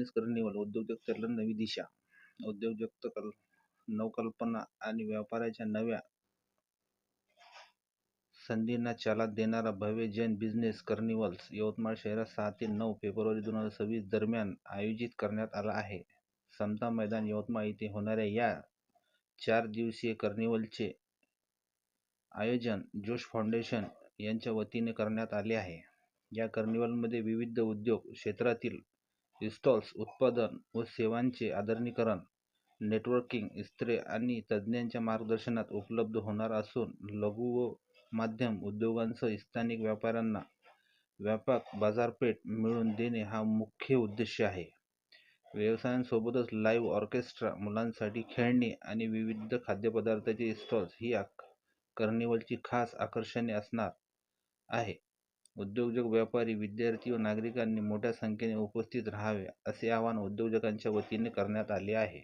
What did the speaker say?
नवी दिशा. उद्योजकता कल नवकल्पना आणि व्यापाराच्या नव्या संधींना चालना देणारा भव्य जैन बिझनेस कर्निवल्स यवतमाळ शहरात सहा ते नऊ फेब्रुवारी दोन हजार सव्वीस दरम्यान आयोजित करण्यात आला आहे. समता मैदान यवतमाळ येथे होणाऱ्या या चार दिवसीय कर्निवलचे आयोजन जोश फाउंडेशन यांच्या वतीने करण्यात आले आहे. या कर्निवलमध्ये विविध उद्योग क्षेत्रातील इस्टॉल्स उत्पादन व सेवांचे आधुनिकीकरण नेटवर्किंग इस्त्रे आणि तज्ज्ञांच्या मार्गदर्शनात उपलब्ध होणार असून लघु व मध्यम उद्योगांसह स्थानिक व्यापाऱ्यांना व्यापक बाजारपेठ मिळवून देणे हा मुख्य उद्देश आहे. व्यवसायांसोबतच लाईव्ह ऑर्केस्ट्रा मुलांसाठी खेळणी आणि विविध खाद्यपदार्थांचे स्टॉल्स ही कार्निवलची खास आकर्षणे असणार आहे. उद्योजक व्यापारी विद्यार्थी व नागरिकांनी मोठ्या संख्येने उपस्थित राहावे असे आवाहन उद्योजकांच्या वतीने करण्यात आले आहे.